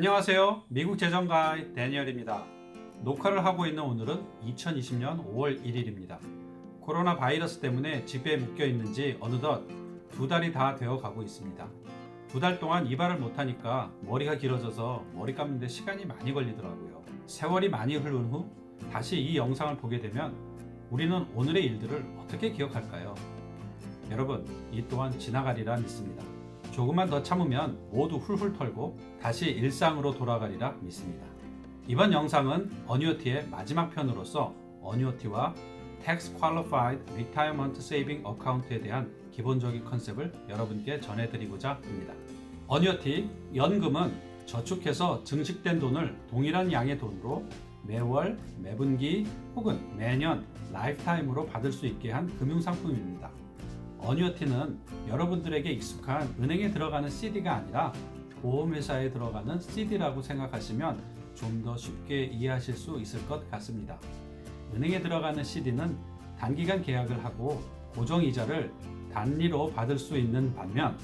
안녕하세요. 미국 재정 가이 데니얼입니다. 녹화를 하고 있는 오늘은 2020년 5월 1일입니다. 코로나 바이러스 때문에 집에 묶여 있는지 어느덧 두 달이 다 되어 가고 있습니다. 두 달 동안 이발을 못하니까 머리가 길어져서 머리 감는데 시간이 많이 걸리더라고요. 세월이 많이 흐른 후 다시 이 영상을 보게 되면 우리는 오늘의 일들을 어떻게 기억할까요? 여러분, 이 또한 지나가리라 믿습니다. 조금만 더 참으면 모두 훌훌 털고 다시 일상으로 돌아가리라 믿습니다. 이번 영상은 어뉴어티의 마지막 편으로서 어뉴어티와 Tax Qualified Retirement Saving Account에 대한 기본적인 컨셉을 여러분께 전해드리고자 합니다. 어뉴어티, 연금은 저축해서 증식된 돈을 동일한 양의 돈으로 매월, 매분기 혹은 매년 라이프타임으로 받을 수 있게 한 금융상품입니다. 어뉴어티는 여러분들에게 익숙한 은행에 들어가는 CD가 아니라 보험회사에 들어가는 CD라고 생각하시면 좀 더 쉽게 이해하실 수 있을 것 같습니다. 은행에 들어가는 CD는 단기간 계약을 하고 고정 이자를 단리로 받을 수 있는 반면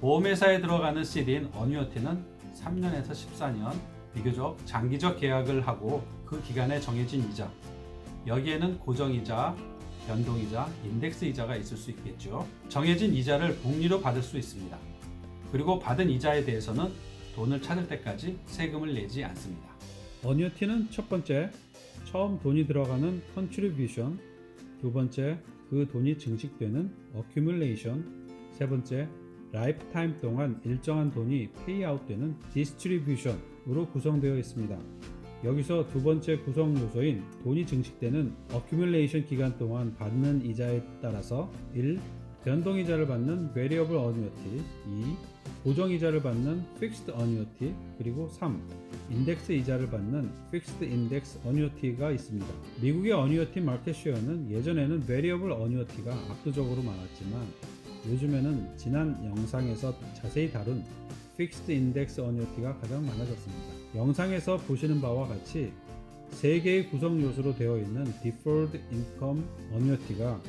보험회사에 들어가는 CD인 어뉴어티는 3년에서 14년 비교적 장기적 계약을 하고 그 기간에 정해진 이자 여기에는 고정 이자 변동이자, 인덱스 이자가 있을 수 있겠죠. 정해진 이자를 복리로 받을 수 있습니다. 그리고 받은 이자에 대해서는 돈을 찾을 때까지 세금을 내지 않습니다. 어뉴티는 첫 번째, 처음 돈이 들어가는 컨트리뷰션, 두 번째, 그 돈이 증식되는 어큐뮬레이션, 세 번째, 라이프타임 동안 일정한 돈이 페이아웃되는 디스트리뷰션으로 구성되어 있습니다. 여기서 두 번째 구성 요소인 돈이 증식되는 어큐뮬레이션 기간 동안 받는 이자에 따라서 1. 변동이자를 받는 variable annuity 2. 고정이자를 받는 fixed annuity 그리고 3. 인덱스 이자를 받는 fixed index annuity가 있습니다. 미국의 annuity 마켓 쉐어는 예전에는 variable annuity가 압도적으로 많았지만 요즘에는 지난 영상에서 자세히 다룬 픽스드 인덱스 어뉴티가 가장 많아졌습니다. 영상에서 보시는 바와 같이 세 개의 구성 요소로 되어 있는 Deferred Income Annuity가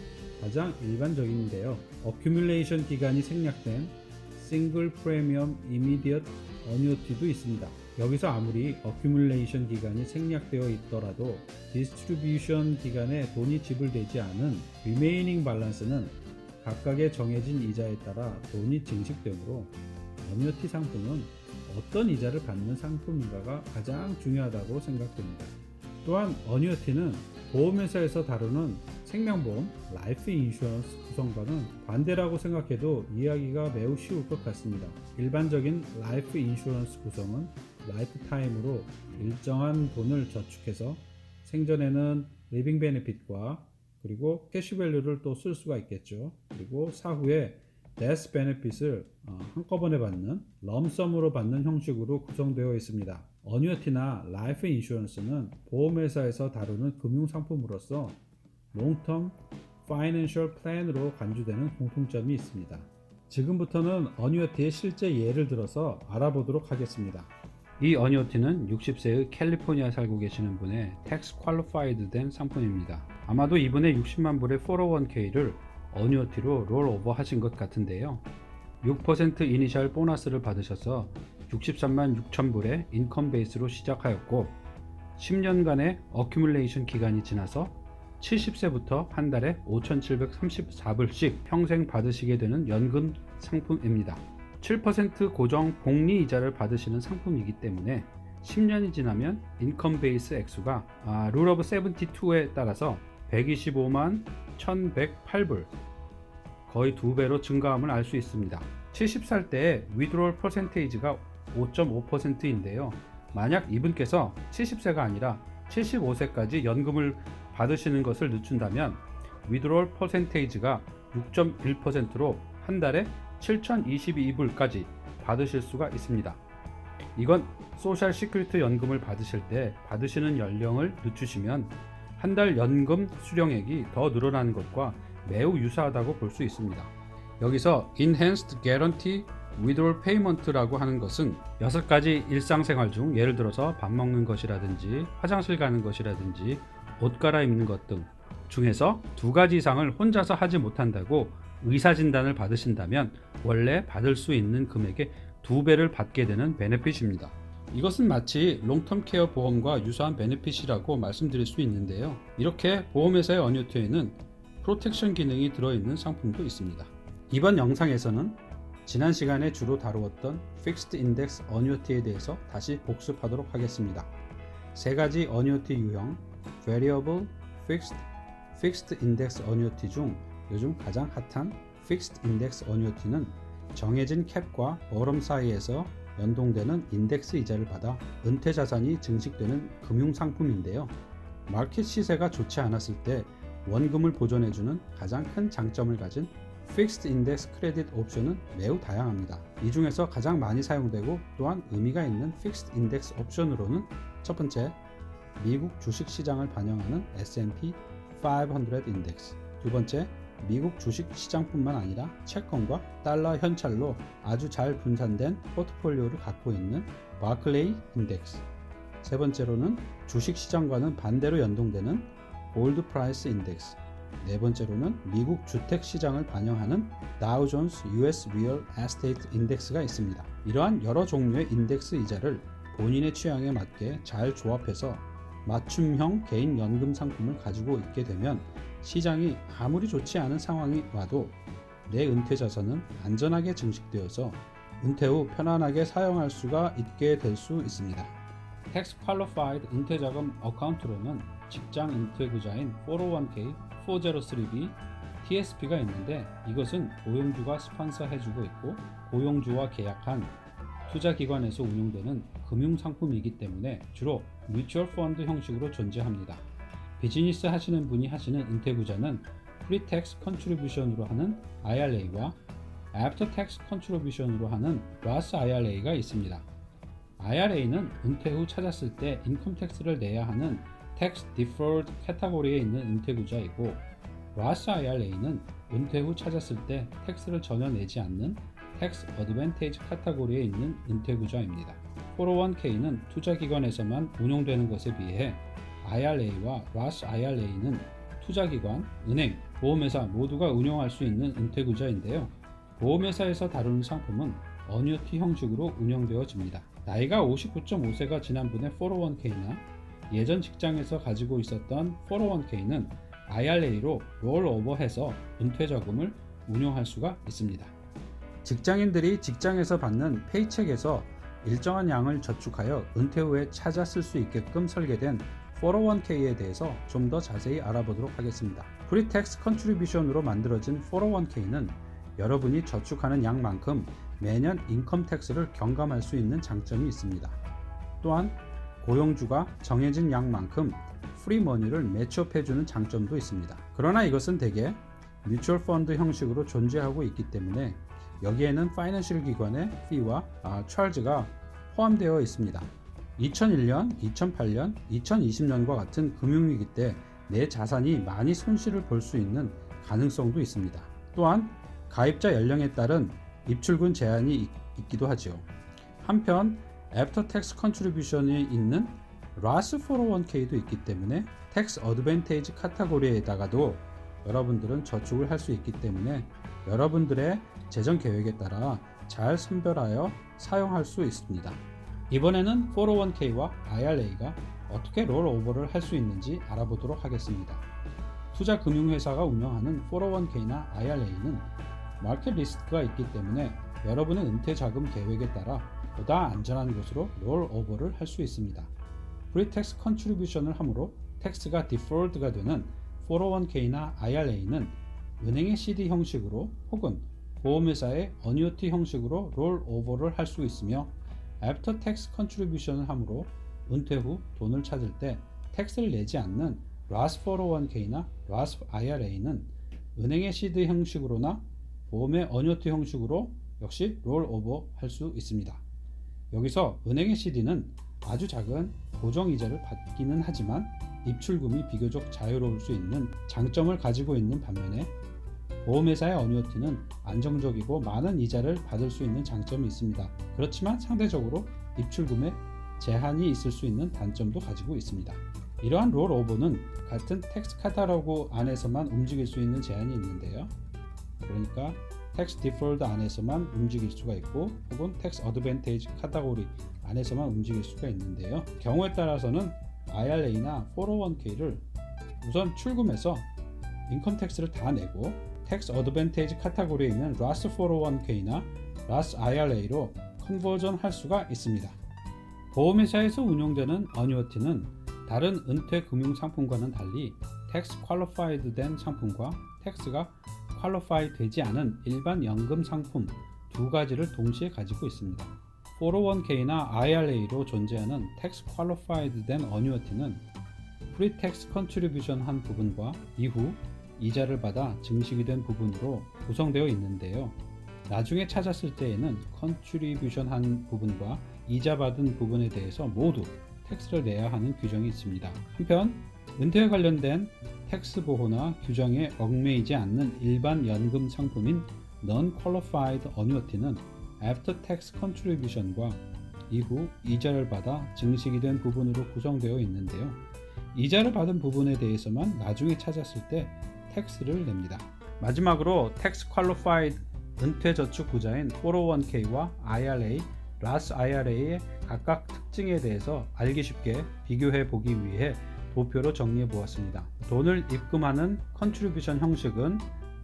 가장 일반적인데요. 어큐뮬레이션 기간이 생략된 Single Premium Immediate Annuity도 있습니다. 여기서 아무리 어큐뮬레이션 기간이 생략되어 있더라도 디스트리뷰션 기간에 돈이 지불되지 않은 리메이닝 밸런스는 각각의 정해진 이자에 따라 돈이 증식되므로 어뉴티 상품은 어떤 이자를 받는 상품인가가 가장 중요하다고 생각됩니다. 또한 어뉴티는 보험회사에서 다루는 생명보험, 라이프 인슈런스 구성과는 반대라고 생각해도 이해하기가 매우 쉬울 것 같습니다. 일반적인 라이프 인슈런스 구성은 라이프 타임으로 일정한 돈을 저축해서 생전에는 리빙 베네핏과 그리고 캐시밸류를 또 쓸 수가 있겠죠. 그리고 사후에 데스 베네핏을 어, 한꺼번에 받는 럼썸으로 받는 형식으로 구성되어 있습니다. 어뉴어티나 라이프 인슈런스는 보험회사에서 다루는 금융상품으로서 롱텀 파이낸셜 플랜으로 간주되는 공통점이 있습니다. 지금부터는 어뉴어티의 실제 예를 들어서 알아보도록 하겠습니다. 이 어뉴어티는 60세의 캘리포니아 살고 계시는 분의 텍스 퀄리파이드 된 상품입니다. 아마도 이분의 60만 불의 401k를 어뉴어티로 롤오버 하신 것 같은데요. 6% 이니셜 보너스를 받으셔서 63만 6천 불의 인컴 베이스로 시작하였고 10년간의 어큐뮬레이션 기간이 지나서 70세부터 한 달에 5,734불씩 평생 받으시게 되는 연금 상품입니다. 7% 고정 복리 이자를 받으시는 상품이기 때문에 10년이 지나면 인컴 베이스 액수가 아, 룰 오브 72에 따라서 125만 1108불 거의 두 배로 증가함을 알 수 있습니다. 70살 때의 withdrawal percentage가 5.5%인데요. 만약 이분께서 70세가 아니라 75세까지 연금을 받으시는 것을 늦춘다면 withdrawal percentage가 6.1%로 한 달에 7,022불까지 받으실 수가 있습니다. 이건 소셜 시큐리티 연금을 받으실 때 받으시는 연령을 늦추시면 한 달 연금 수령액이 더 늘어나는 것과 매우 유사하다고 볼 수 있습니다. 여기서 Enhanced Guarantee Withdrawal Payment라고 하는 것은 여섯 가지 일상생활 중 예를 들어서 밥 먹는 것이라든지 화장실 가는 것이라든지 옷 갈아입는 것 등 중에서 두 가지 이상을 혼자서 하지 못한다고 의사 진단을 받으신다면 원래 받을 수 있는 금액의 두 배를 받게 되는 베네핏입니다. 이것은 마치 롱텀 케어 보험과 유사한 베네핏이라고 말씀드릴 수 있는데요. 이렇게 보험회사의 어뉴티에는 프로텍션 기능이 들어있는 상품도 있습니다. 이번 영상에서는 지난 시간에 주로 다루었던 픽스드 인덱스 어뉴티에 대해서 다시 복습하도록 하겠습니다. 세 가지 어뉴티 유형, Variable, Fixed, Fixed Index 어뉴티 중 요즘 가장 핫한 Fixed Index 어뉴티는 정해진 캡과 버럼 사이에서 연동되는 인덱스 이자를 받아 은퇴 자산이 증식되는 금융 상품인데요. 마켓 시세가 좋지 않았을 때 원금을 보존해주는 가장 큰 장점을 가진 Fixed Index Credit 옵션은 매우 다양합니다. 이 중에서 가장 많이 사용되고 또한 의미가 있는 Fixed Index 옵션으로는 첫 번째, 미국 주식 시장을 반영하는 S&P 500 인덱스. 두 번째, 미국 주식 시장뿐만 아니라 채권과 달러 현찰로 아주 잘 분산된 포트폴리오를 갖고 있는 바클레이 인덱스. 세 번째로는 주식 시장과는 반대로 연동되는 골드 프라이스 인덱스. 네 번째로는 미국 주택 시장을 반영하는 다우 존스 US 리얼 에스테이트 인덱스가 있습니다. 이러한 여러 종류의 인덱스 이자를 본인의 취향에 맞게 잘 조합해서 맞춤형 개인 연금 상품을 가지고 있게 되면 시장이 아무리 좋지 않은 상황이 와도 내 은퇴 자산은 안전하게 증식되어서 은퇴 후 편안하게 사용할 수가 있게 될 수 있습니다. Tax Qualified 은퇴 자금 어카운트로는 직장 은퇴구자인 401k, 403b, TSP가 있는데 이것은 고용주가 스폰서 해주고 있고 고용주와 계약한 투자기관에서 운용되는 금융상품이기 때문에 주로 뮤추얼 펀드 형식으로 존재합니다. 비즈니스 하시는 분이 하시는 은퇴구자는 프리텍스 컨트리뷰션으로 하는 IRA와 애프터 텍스 컨트리뷰션으로 하는 라스 IRA가 있습니다. IRA는 은퇴 후 찾았을 때 인컴 텍스를 내야 하는 텍스 디퍼드 카테고리에 있는 은퇴구자이고 라스 IRA는 은퇴 후 찾았을 때 텍스를 전혀 내지 않는 텍스 어드밴테이지 카테고리에 있는 은퇴구자입니다. 401k는 투자기관에서만 운용되는 것에 비해 IRA와 라스 IRA는 투자기관, 은행, 보험회사 모두가 운용할 수 있는 은퇴구자인데요. 보험회사에서 다루는 상품은 어뉴티 형식으로 운영되어집니다. 나이가 59.5세가 지난 분의 401k나 예전 직장에서 가지고 있었던 401k는 IRA로 롤오버해서 은퇴자금을 운용할 수가 있습니다. 직장인들이 직장에서 받는 페이첵에서 일정한 양을 저축하여 은퇴 후에 찾아 쓸 수 있게끔 설계된 401k에 대해서 좀 더 자세히 알아보도록 하겠습니다. 프리텍스 컨트리뷰션으로 만들어진 401k는 여러분이 저축하는 양만큼 매년 인컴 텍스를 경감할 수 있는 장점이 있습니다. 또한 고용주가 정해진 양만큼 프리머니를 매치업해주는 장점도 있습니다. 그러나 이것은 대개 뮤추얼 펀드 형식으로 존재하고 있기 때문에 여기에는 파이낸셜 기관의 피와 아, 찰즈가 포함되어 있습니다. 2001년, 2008년, 2020년과 같은 금융위기 때 내 자산이 많이 손실을 볼 수 있는 가능성도 있습니다. 또한 가입자 연령에 따른 입출금 제한이 있, 있기도 하죠. 한편 애프터 텍스 컨트리뷰션이 있는 라스 401k도 있기 때문에 텍스 어드밴테이지 카테고리에다가도 여러분들은 저축을 할 수 있기 때문에 여러분들의 재정 계획에 따라 잘 선별하여 사용할 수 있습니다. 이번에는 401k와 IRA가 어떻게 롤오버를 할 수 있는지 알아보도록 하겠습니다. 투자 금융회사가 운영하는 401k나 IRA는 마켓 리스크가 있기 때문에 여러분의 은퇴 자금 계획에 따라 보다 안전한 곳으로 롤오버를 할 수 있습니다. 프리텍스 컨트리뷰션을 하므로 텍스가 디폴드가 되는 401k나 IRA는 은행의 CD 형식으로 혹은 보험회사의 어뉴티 형식으로 롤오버를 할 수 있으며 애프터 텍스 컨트리뷰션을 하므로 은퇴 후 돈을 찾을 때 텍스를 내지 않는 라스 401k나 라스 IRA는 은행의 CD 형식으로나 보험의 어뉴티 형식으로 역시 롤오버 할 수 있습니다. 여기서 은행의 CD는 아주 작은 고정 이자를 받기는 하지만 입출금이 비교적 자유로울 수 있는 장점을 가지고 있는 반면에 보험회사의 어뉴티는 안정적이고 많은 이자를 받을 수 있는 장점이 있습니다. 그렇지만 상대적으로 입출금에 제한이 있을 수 있는 단점도 가지고 있습니다. 이러한 롤오버는 같은 텍스 카탈로그 안에서만 움직일 수 있는 제한이 있는데요. 그러니까 텍스 디폴드 안에서만 움직일 수가 있고 혹은 텍스 어드밴테이지 카테고리 안에서만 움직일 수가 있는데요. 경우에 따라서는 IRA나 401k를 우선 출금해서 인컴 텍스를 다 내고 텍스 어드밴테이지 카테고리에 있는 라스 401k나 라스 IRA로 컨버전 할 수가 있습니다. 보험회사에서 운용되는 어뉴어티는 다른 은퇴 금융 상품과는 달리 텍스 퀄리파이드 된 상품과 텍스가 퀄리파이 되지 않은 일반 연금 상품 두 가지를 동시에 가지고 있습니다. 401k나 IRA로 존재하는 텍스 퀄리파이드 된 어뉴어티는 프리텍스 컨트리뷰션 한 부분과 이후 이자를 받아 증식이 된 부분으로 구성되어 있는데요. 나중에 찾았을 때에는 컨트리뷰션 한 부분과 이자 받은 부분에 대해서 모두 텍스를 내야 하는 규정이 있습니다. 한편 은퇴에 관련된 텍스 보호나 규정에 얽매이지 않는 일반 연금 상품인 Non-Qualified Annuity는 After Tax Contribution과 이후 이자를 받아 증식이 된 부분으로 구성되어 있는데요. 이자를 받은 부분에 대해서만 나중에 찾았을 때 텍스를 냅니다. 마지막으로 텍스 퀄리파이드 은퇴 저축 구자인 401k와 IRA, 라스 IRA의 각각 특징에 대해서 알기 쉽게 비교해 보기 위해 도표로 정리해 보았습니다. 돈을 입금하는 컨트리뷰션 형식은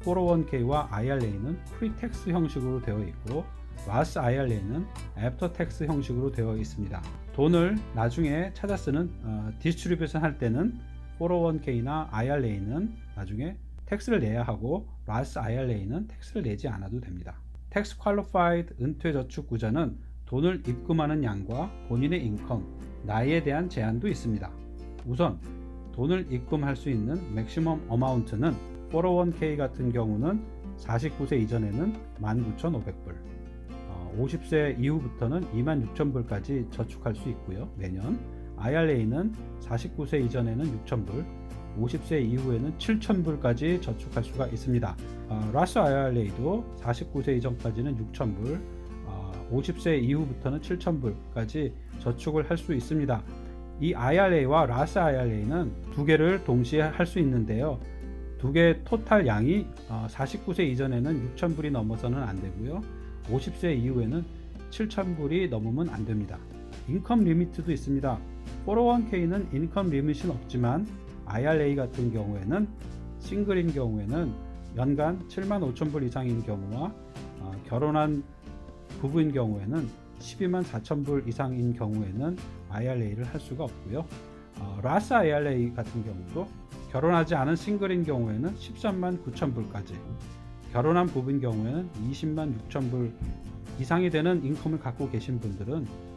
401k와 IRA는 프리텍스 형식으로 되어 있고 라스 IRA는 애프터 텍스 형식으로 되어 있습니다. 돈을 나중에 찾아 쓰는 어, 디스트리뷰션 할 때는 401k나 IRA는 나중에 텍스를 내야 하고 라스 IRA는 텍스를 내지 않아도 됩니다. 텍스 퀄리파이드 은퇴 저축 구자는 돈을 입금하는 양과 본인의 인컴, 나이에 대한 제한도 있습니다. 우선 돈을 입금할 수 있는 맥시멈 어마운트는 401k 같은 경우는 49세 이전에는 19,500불, 50세 이후부터는 26,000불까지 저축할 수 있고요. 매년 IRA는 49세 이전에는 6,000불, 50세 이후에는 7,000불까지 저축할 수가 있습니다. 어, 라스 IRA도 49세 이전까지는 6,000불, 어, 50세 이후부터는 7,000불까지 저축을 할 수 있습니다. 이 IRA와 라스 IRA는 두 개를 동시에 할 수 있는데요. 두 개 토탈 양이 어, 49세 이전에는 6,000불이 넘어서는 안 되고요. 50세 이후에는 7,000불이 넘으면 안 됩니다. 인컴 리미트도 있습니다. 401k는 인컴 리미트는 없지만 IRA 같은 경우에는 싱글인 경우에는 연간 7만 5천 불 이상인 경우와 어, 결혼한 부부인 경우에는 12만 4천 불 이상인 경우에는 IRA를 할 수가 없고요. 어, 라스 IRA 같은 경우도 결혼하지 않은 싱글인 경우에는 13만 9천 불까지 결혼한 부부인 경우에는 20만 6천 불 이상이 되는 인컴을 갖고 계신 분들은 어,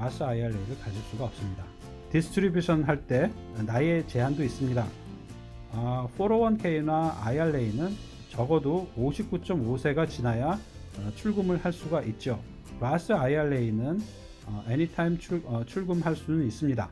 라스 IRA를 가질 수가 없습니다. 디스트리뷰션 할 때 나이의 제한도 있습니다. 아, 401k나 IRA는 적어도 59.5세가 지나야 어, 출금을 할 수가 있죠. 라스 IRA는 어, anytime 출, 어, 출금할 수는 있습니다.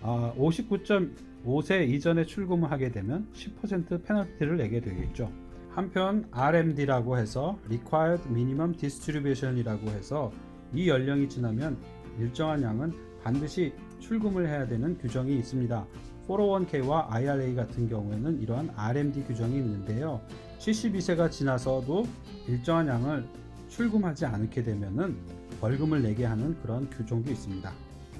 어, 59.5세 이전에 출금을 하게 되면 10% 페널티를 내게 되겠죠. 한편 RMD라고 해서 Required Minimum Distribution이라고 해서 이 연령이 지나면 일정한 양은 반드시 출금을 해야 되는 규정이 있습니다. 401k와 IRA 같은 경우에는 이러한 RMD 규정이 있는데요. 72세가 지나서도 일정한 양을 출금하지 않게 되면은 벌금을 내게 하는 그런 규정도 있습니다.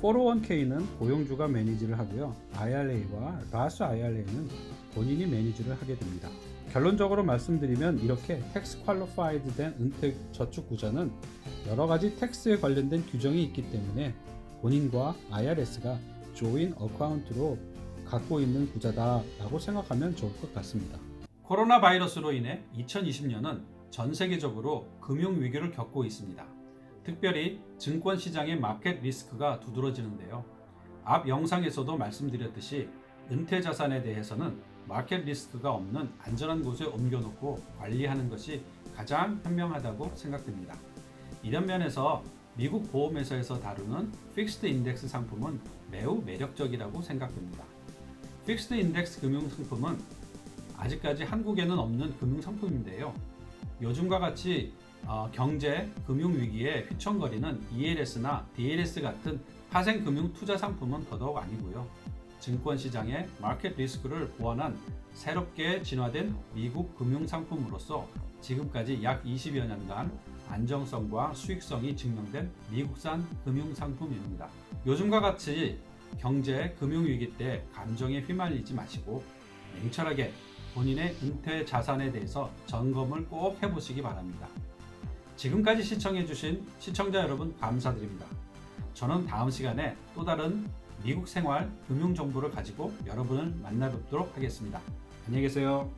401k는 고용주가 매니지를 하고요. IRA와 라스 IRA는 본인이 매니지를 하게 됩니다. 결론적으로 말씀드리면 이렇게 텍스 퀄리파이드 된 은퇴 저축 구자는 여러 가지 텍스에 관련된 규정이 있기 때문에 본인과 IRS가 조인 어카운트로 갖고 있는 구자다라고 생각하면 좋을 것 같습니다. 코로나 바이러스로 인해 2020년은 전 세계적으로 금융 위기를 겪고 있습니다. 특별히 증권 시장의 마켓 리스크가 두드러지는데요. 앞 영상에서도 말씀드렸듯이 은퇴 자산에 대해서는 마켓 리스크가 없는 안전한 곳에 옮겨놓고 관리하는 것이 가장 현명하다고 생각됩니다. 이런 면에서 미국 보험회사에서 다루는 픽스드 인덱스 상품은 매우 매력적이라고 생각됩니다. 픽스드 인덱스 금융 상품은 아직까지 한국에는 없는 금융 상품인데요. 요즘과 같이 어, 경제, 금융 위기에 휘청거리는 ELS나 DLS 같은 파생 금융 투자 상품은 더더욱 아니고요. 증권시장의 마켓 리스크를 보완한 새롭게 진화된 미국 금융상품으로서 지금까지 약 20여 년간 안정성과 수익성이 증명된 미국산 금융상품입니다. 요즘과 같이 경제, 금융위기 때 감정에 휘말리지 마시고 냉철하게 본인의 은퇴 자산에 대해서 점검을 꼭 해보시기 바랍니다. 지금까지 시청해주신 시청자 여러분 감사드립니다. 저는 다음 시간에 또 다른 미국 생활 금융 정보를 가지고 여러분을 만나 뵙도록 하겠습니다. 안녕히 계세요.